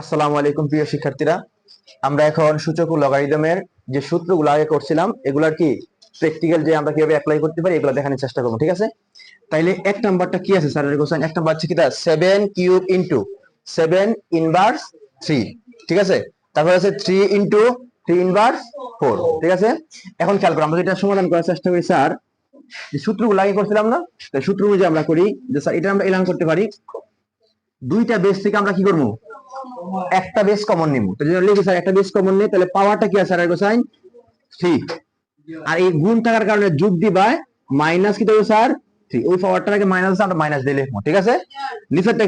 আসসালামু আলাইকুম প্রিয় শিক্ষার্থীরা। আমরা এখন সূচক ও লগারিদমের যে সূত্রগুলো আগে করছিলাম, এগুলার কি প্র্যাকটিক্যাল যে আমরা কীভাবে অ্যাপ্লাই করতে পারি, এগুলো দেখানোর চেষ্টা করব, ঠিক আছে? তাইলে এক নাম্বারটা কি আছে স্যারের কোশ্চেন এক নাম্বার কি seven cube into seven inverse three ঠিক আছে? তারপর আছে three into three inverse four ঠিক আছে? এখন খেয়াল করো, আমরা যেটা সমাধান করার চেষ্টা করি, স্যার, যে সূত্রগুলো আগে করছিলাম না তো সূত্র অনুযায়ী আমরা করি যে, স্যার, এটা আমরা এলান করতে পারি। দুইটা বেস থেকে আমরা কি করব? একটা বেস কমন নিব তো যদি লিখি স্যার একটা বেস কমন নেই, তাহলে পাওয়ারটা কি আছে থ্রি আর এই গুণ থাকার কারণে যোগ দিবায় মাইনাস কি দেবো স্যার থ্রি ওই পাওয়ারটাকে মাইনাস আমরা মাইনাস দিয়ে লিখব, ঠিক আছে?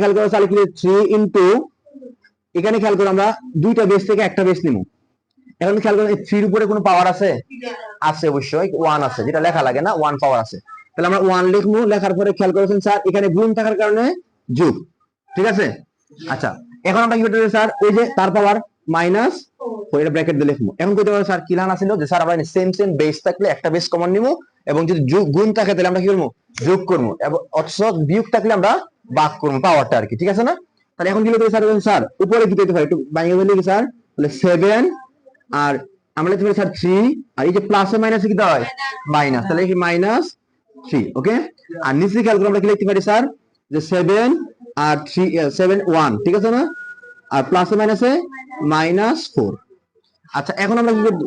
খেয়াল করে তাহলে কি থ্রি ইন্টু এখানে খেয়াল করে আমরা দুইটা বেস থেকে একটা বেস নিব। এখন খেয়াল করেন থ্রির উপরে কোনো পাওয়ার আছে? আছে অবশ্যই ওয়ান আছে, যেটা লেখা লাগে না ওয়ান পাওয়ার আছে। তাহলে আমরা ওয়ান লিখব, লেখার পরে খেয়াল করেছেন স্যার এখানে গুণ থাকার কারণে যোগ, ঠিক আছে? আচ্ছা এখন আমরা কি করতে পারি, স্যার? ওই যে তার পাওয়ার মাইনাস এটা ব্র্যাকেট দিয়ে লিখব। এখন করতে পারি, স্যার, কি লানা ছিল যে স্যার, আমরা সেম সেম বেস থাকলে একটা বেস কমন নিবো এবং যদি যোগ- গুণ থাকে তাহলে আমরা কি করব? যোগ করব। এবং অথচ বিয়োগ থাকলে আমরা বাদ করব পাওয়ারটা আর কি ঠিক আছে না? তাহলে এখন কি লিখতে স্যার? স্যার, উপরে কি দিতে পারি? একটু বলি কি স্যার। তাহলে সেভেন আর আমরা লিখতে পারি, স্যার থ্রি আর এই যে প্লাসে মাইনাসে কি দেওয়া হয় মাইনাস তাহলে কি মাইনাস থ্রি ওকে আর নিচে খেয়াল করে আমরা কি লিখতে পারি, স্যার? যে সেভেন আর থ্রি সেভেন ওয়ান ঠিক আছে না? আর প্লাসে মাইনাসে মাইনাস ফোর আচ্ছা এখন আমরা কি করব?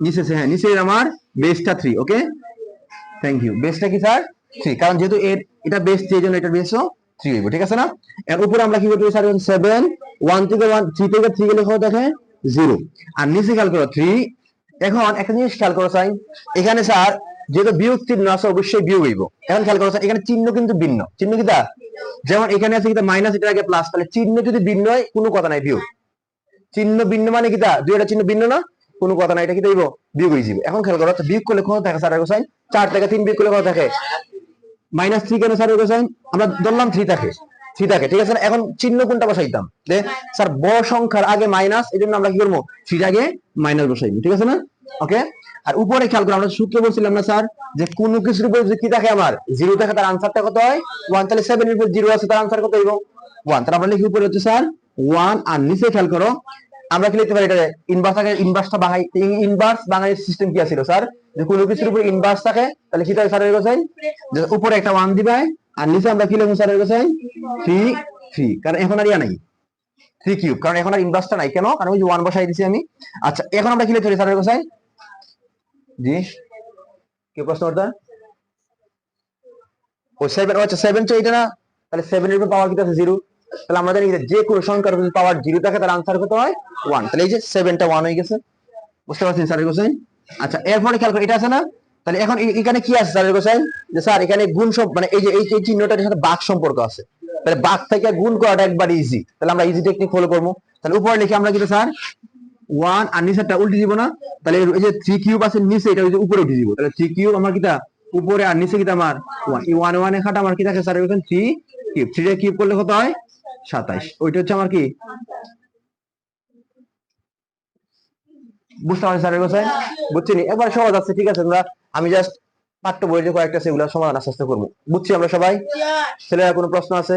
নিচে হ্যাঁ নিচে আমার বেসটা থ্রি ওকে থ্যাংক ইউ বেসটা কি স্যার থ্রি কারণ যেহেতু এর, এটা বেস থ্রি জন্য এটার বেসও থ্রি হইব, ঠিক আছে না? এর উপরে আমরা কি করতে স্যার সেভেন ওয়ান থেকে ওয়ান থ্রি থেকে থ্রি গেলে কত দেখে জিরো আর নিচে খেয়াল করো থ্রি এখন একটা জিনিস খেয়াল করো স্যার এখানে স্যার যেহেতু বিয়োগ চিহ্ন আছে অবশ্যই বিয়োগ হইব। এখন খেয়াল করো, এখানে চিহ্ন কিন্তু ভিন্ন। চিহ্ন কি তা? যেমন এখানে আছে কিতা মাইনাস এটার আগে প্লাস তাহলে চিহ্ন যদি ভিন্ন হয়, কোনো কথা নাই, বিয়োগ। চিহ্ন ভিন্ন মানে কিতা দুইটা চিহ্ন ভিন্ন না, কোনো কথা নাই, এটা কি দেব বিয়োগ হয়ে যাবে এখন খেয়াল করো বিয়োগ করলে কত থাকে, স্যার কোসাইন? চার থেকে তিন বিয়োগ করলে কত থাকে? মাইনাস থ্রি কেন, স্যার কোসাইন? আমরা ধরলাম থ্রি থাকে। থ্রি থাকে, ঠিক আছে? এখন চিহ্ন কোনটা বসাইতাম? স্যার, ব সংখ্যার আগে মাইনাস এই জন্য আমরা কি করব? থ্রির আগে মাইনাস বসাইবো, ঠিক আছে না? ওকে আর উপরে খেয়াল করো, আমরা সূত্র বলছিলাম না স্যার, যে কোন কিছুর উপর কি থাকে আমার জিরো থাকে তার আনসারটা কত হয়? ওয়ান তাহলে সেভেন এর উপর জিরো আছে, তার আনসার কত হইব? ওয়ান তাহলে আমরা লিখি উপরে হচ্ছে স্যার ওয়ান আর নিচে খেয়াল করো, আমরা কি লিখতে পারি এটা ইনভার্স থাকে ইনভার্সটা বাঙাই ইনভার্স বাঙালি সিস্টেম কি আছিল স্যার? যে কোনো কিছুর উপর ইনভার্স থাকে, তাহলে কি থাকে স্যারের কোসাইন যে উপরে একটা ওয়ান দিবাই আর নিচে আমরা কি লিখব স্যারের কোসাইন থ্রি থ্রি কারণ এখন আর ইয়া নাই। থ্রি কিউব কারণ এখন আর ইনভার্সটা নাই। কেন? কারণ ওই যে ওয়ান বসাই দিছি আমি। আচ্ছা এখন আমরা কি লিখতে পারি স্যারের কোসাইন কি প্রশ্ন সেভেন আচ্ছা সেভেন তো এটা না? তাহলে সেভেন এর পাওয়ার আছে? জিরো তাহলে আমরা জানি যে কোনো সংখ্যার পাওয়ার জিরো থাকে তার আনসার কত হয়? ওয়ান তাহলে এই যে সেভেনটা ওয়ান হয়ে গেছে। বুঝতে পারছেন স্যারের কোসাইন আচ্ছা এরপরে খেয়াল করো, এটা আছে না? তাহলে এখন এখানে কি আছে স্যারের কোসাইন যে স্যার এখানে গুণ সব মানে এই যে এই চিহ্নটার সাথে বাক সম্পর্ক আছে। তাহলে বাক থেকে গুণ করাটা একবার ইজি তাহলে আমরা ইজি টেকনিক ফলো করব। তাহলে উপরে লিখে আমরা কিন্তু স্যার ওয়ান আর নিচেরটা উল্টে দিব না। তাহলে এই যে থ্রি কিউব আছে, নিচে এটা হচ্ছে উপরে উঠে দিব। তাহলে থ্রি কিউব আমার কিটা? উপরে আর নিচে কিটা আমার ওয়ান এই ওয়ান ওয়ানে খাটা আমার কি থাকে স্যার এখানে থ্রি কিউব থ্রি কিউব করলে কত হয়? সাতাইশ। ওইটা হচ্ছে আমার কি? বুঝতে পারছি স্যারের কোথায় বুঝছি একবার সহজ আছে, ঠিক আছে আমরা আমি জাস্ট পাঠ্য বইয়ের যে কয়েকটা সেগুলো সমাধান আস্তে আস্তে করব। বুঝছি আমরা সবাই? ছেলেরা কোনো প্রশ্ন আছে?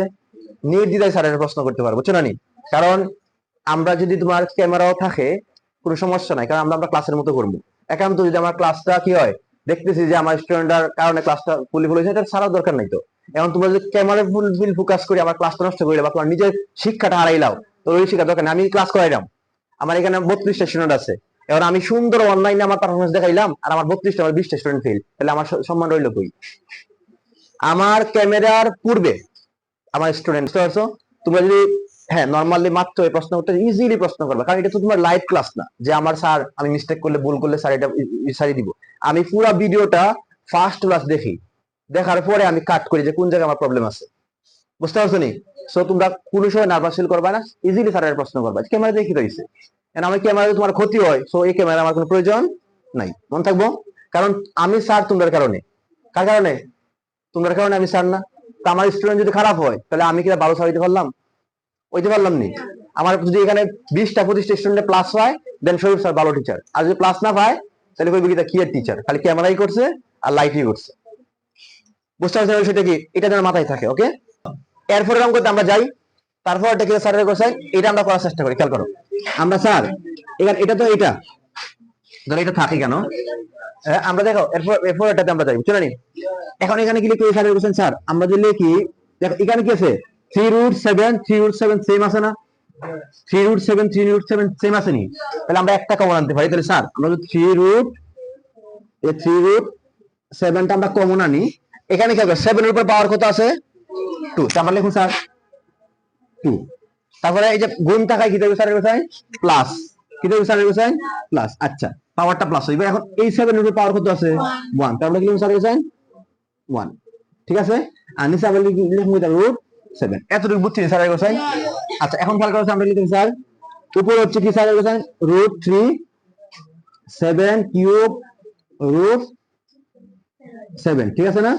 নির্দ্বিধায় স্যারের প্রশ্ন করতে পারব, বুঝছ নি? কারণ আমরা যদি তোমার ক্যামেরাও থাকে, কোনো সমস্যা নাই, কারণ আমরা আমরা ক্লাসের মতো করব। একান্ত যদি আমার ক্লাসটা কি হয়, দেখতেছি যে আমার স্টুডেন্টটার কারণে ক্লাসটা ফুলি ফুল হয়েছে এটা ছাড়ার দরকার নাই তো। এখন তোমরা যদি ক্যামেরা ফুল ফুল ফোকাস করে আমার ক্লাসটা নষ্ট করে বা তোমার নিজের শিক্ষাটা হারাইলাও তো ওই শিক্ষা দরকার আমি ক্লাস করাইলাম আমার এখানে বত্রিশটা স্টুডেন্ট আছে। এবার আমি সুন্দর অনলাইনে আমার পারফরমেন্স দেখাইলাম, আর আমার বত্রিশটা, আমার বিশটা স্টুডেন্ট ফেল তাহলে আমার সম্মান রইল কই? আমার ক্যামেরার পূর্বে, আমার স্টুডেন্ট বুঝতে পারছ? তোমরা যদি হ্যাঁ নর্মালি মাত্র এই প্রশ্ন করতে ইজিলি প্রশ্ন করবে। কারণ এটা তো তোমার লাইভ ক্লাস না। যে আমার স্যার আমি মিস্টেক করলে ভুল করলে স্যার এটা সারি দিব। আমি পুরো ভিডিওটা ফার্স্ট ক্লাস দেখি। দেখার পরে আমি কাট করি যে কোন জায়গায় আমার প্রবলেম আছে। বুঝতে পারছ নি? সো তোমরা কোনো সময় নার্ভাস ফিল করবে না। ইজিলি স্যারের প্রশ্ন করবে। ক্যামেরা দেখি রয়েছে। কারণ আমার ক্যামেরা তোমার ক্ষতি হয়। সো এই ক্যামেরা আমার কোনো প্রয়োজন নাই। মন থাকব? কারণ আমি স্যার তোমাদের কারণে। কার কারণে? তোমাদের কারণে আমি স্যার না। তো আমার স্টুডেন্ট যদি খারাপ হয়, তাহলে আমি কি ভালো স্যার দিতে পারলাম? হইতে পারলাম নি। আমার যদি এখানে বিশটা পঁচিশটা স্টুডেন্ট প্লাস হয় দেন শরীফ স্যার ভালো টিচার আর যদি প্লাস না পায়, তাহলে কইবে কি তা কি আর টিচার খালি ক্যামেরাই করছে আর লাইটই করছে। বুঝতে পারছেন সেটা কি? এটা যেন মাথায় থাকে ওকে এরপরে রকম করতে আমরা যাই। তারপর এটা কি স্যারের কোসাইন এটা আমরা করার চেষ্টা করি, খেয়াল করো। আমরা স্যার এখানে এটা তো এটা। ধরো এটা থাকে কেন? আমরা দেখো, এরপর এরপর এটাতে আমরা যাই, বুঝছ নি এখন এখানে কি লিখি স্যারের কোসাইন স্যার আমরা যদি লিখি, দেখো, এখানে কি আছে? Three root seven three root seven same আছে না? Three root seven three root seven same আছে নি? তাহলে আমরা একটা কমন আনতে পারি। তাহলে স্যার, আমরা থ্রি রুট থ্রি রুট সেভেনটা আমরা কমন আনি, এখানে কি হবে? সেভেনের উপর পাওয়ার কত আছে? টু আমরা লিখুন স্যার টু তারপরে এই যে গুণ থাকায় কি দেবে স্যারের কোথায়? প্লাস কি দেবে স্যারের প্লাস আচ্ছা পাওয়ারটা প্লাস হইবে এখন এই সেভেনের উপর পাওয়ার কত আছে? ওয়ান তাহলে কি লিখুন স্যারের কোথায়? ওয়ান ঠিক আছে? আর নিচে আমরা লিখি- রুট সেভেন এতটুকু বুঝছি স্যারের কোথায় আচ্ছা এখন খেয়াল আমরা লিখুন স্যার। উপর হচ্ছে কি স্যারের কোথায় root three seven cube root seven ঠিক আছে না?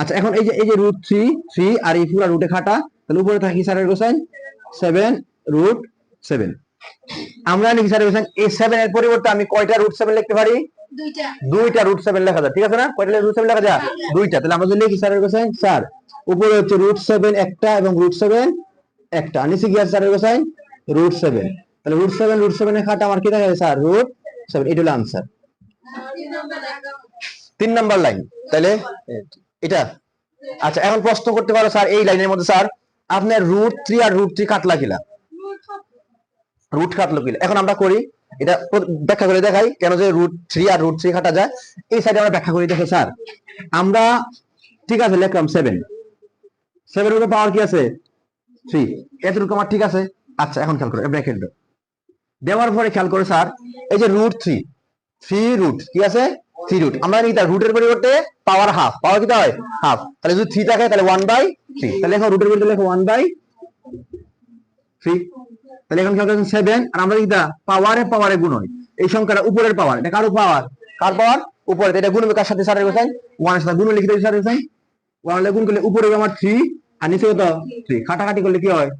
আচ্ছা এখন এই যে এই যে রুট থ্রি থ্রি আর এই পুরা রুটে খাটা তাহলে উপরে থাকি স্যারের কোসাইন সেভেন রুট সেভেন আমরা লিখি স্যারের কোসাইন এই সেভেন এর পরিবর্তে আমি কয়টা রুট সেভেন লিখতে পারি? দুইটা। রুট সেভেন লেখা যায় ঠিক আছে না? কয়টা রুট সেভেন লেখা যায়? দুইটা। তাহলে আমরা যদি লিখি স্যারের কোসাইন স্যার উপরে হচ্ছে রুট সেভেন একটা এবং রুট সেভেন একটা। নিচে আছে স্যারের কোসাইন রুট সেভেন তাহলে রুট সেভেন রুট সেভেন এর খাটা আমার কি দেখা স্যার? রুট সেভেন এটা হলো আনসার তিন নাম্বার লাইন তাহলে এটা। আচ্ছা এখন প্রশ্ন করতে পারো, স্যার, এই লাইনের মধ্যে, স্যার। আপনার রুট থ্রি আর রুট থ্রি কাটলা কিলা? রুট কাটলো কিলা? এখন আমরা করি, এটা ব্যাখ্যা করে দেখাই কেন যে রুট থ্রি আর রুট থ্রি কাটা যায়। এই সাইডে আমরা ব্যাখ্যা করে, দেখো, স্যার। আমরা ঠিক আছে, লিখলাম সেভেন সেভেন উপরে পাওয়ার কি আছে? থ্রি এতটুকু আমার ঠিক আছে? আচ্ছা এখন খেয়াল করো ব্র্যাকেট দেওয়ার পরে খেয়াল করো স্যার, এই যে রুট থ্রি থ্রি রুট কি আছে? থ্রি রুট আমরা জানি তার রুটের পরিবর্তে পাওয়ার হাফ পাওয়ার কি হয়? হাফ তাহলে যদি থ্রি থাকে, তাহলে ওয়ান বাই থ্রি তাহলে এখন রুটের পরিবর্তে লেখো ওয়ান বাই থ্রি তাহলে এখন খেয়াল করছেন সেভেন আর আমরা কি পাওয়ারে পাওয়ারে গুণ হয়। এই সংখ্যাটা উপরের পাওয়ার এটা কারও পাওয়ার কার পাওয়ার উপরে এটা গুণ কার সাথে? স্যারের কোথায় ওয়ানের সাথে। গুণ লিখে স্যারের কোথায় ওয়ান গুণ করলে উপরে আমার থ্রি আর নিচে কত থ্রি কাটাকাটি করলে কি হয়?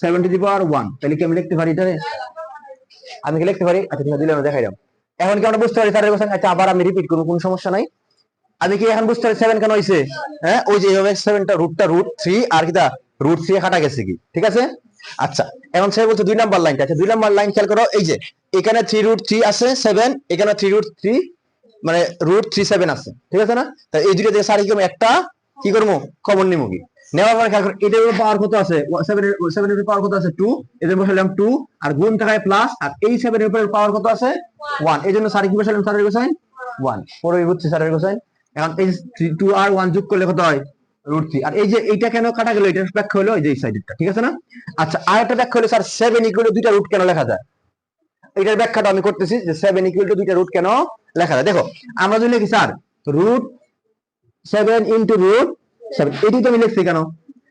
সেভেন টু পাওয়ার ওয়ান তাহলে কি আমি লিখতে পারি এটা আমি কি লিখতে পারি? আচ্ছা দিলে আমি দেখাই দাও। এখন কি আমরা বুঝতে পারি স্যারের কোশ্চেন আচ্ছা আবার আমি রিপিট করব, কোনো সমস্যা নাই। আমি কি এখন বুঝতে পারি সেভেন কেন হয়েছে হ্যাঁ ওই যে সেভেনটা রুটটা রুট থ্রি আর কিটা রুট থ্রি কাটা গেছে কি? ঠিক আছে? আচ্ছা এখন বলছে দুই নাম্বার লাইনটা আচ্ছা দুই নাম্বার লাইন খেয়াল করো, এই যে এখানে থ্রি রুট থ্রি আছে সেভেন এখানে থ্রি রুট থ্রি মানে রুট থ্রি সেভেন আছে। ঠিক আছে না? এই দুটো দিয়ে সারি কি একটা কি করব? কমন নিমু কি? নেওয়ার পরে খেয়াল করো এটার পাওয়ার কত আছে? সেভেন এর পাওয়ার কত আছে? টু এদের বসালাম টু আর গুণ থাকায় প্লাস আর এই সেভেন এর উপরে পাওয়ার কত আছে? ওয়ান এই জন্য সারি কি বসালাম স্যারের কোসাইন ওয়ান পরে বুঝছি স্যারের কোসাইন এখন এই টু আর ওয়ান যোগ করলে কত হয়? রুট থ্রি আর এই যে এইটা কেন কাটা গেল? এটার ব্যাখ্যা হলো এই যে এই সাইডটা ঠিক আছে না? আচ্ছা আর একটা ব্যাখ্যা হলো স্যার সেভেন ইকুয়াল দুইটা রুট কেন লেখা যায়? এটার ব্যাখ্যাটা আমি করতেছি যে সেভেন ইকুয়াল টু দুইটা রুট কেন লেখা যায়? দেখো আমরা যদি লিখি sir root seven into root এটি লিখছি কেন?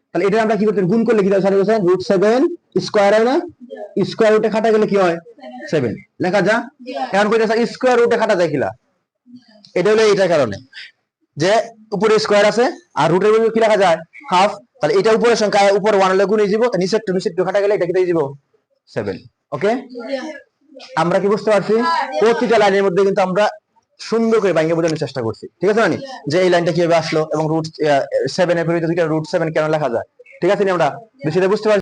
তাহলে এটা আমরা কি করতে গুণ হয় রুট সেভেন স্কোয়ার হয় না? স্কোয়ার রুটে খাটা গেলে কি হয়? সেভেন লেখা যা। এখন স্কোয়ার রুটে খাটা এটা হলো এইটার কারণে। যে উপরে স্কোয়ার আছে, আর রুটের মধ্যে কি লেখা যায়? হাফ তাহলে এটা উপরের সংখ্যা, উপর ওয়ান হলে গুণ দিব তা নিচের টু খাটা গেলে এটা কি দিয়ে সেভেন ওকে আমরা কি বুঝতে পারছি? প্রতিটা লাইনের মধ্যে কিন্তু আমরা সুন্দর করে ব্যাঙ্গে বোঝানোর চেষ্টা করছি। ঠিক আছে মানে যে এই লাইনটা কীভাবে আসলো এবং রুট সেভেন এর পরিবর্তে দুইটা রুট সেভেন কেন লেখা যায়? ঠিক আছে আমরা বিষয়টা বুঝতে পারছি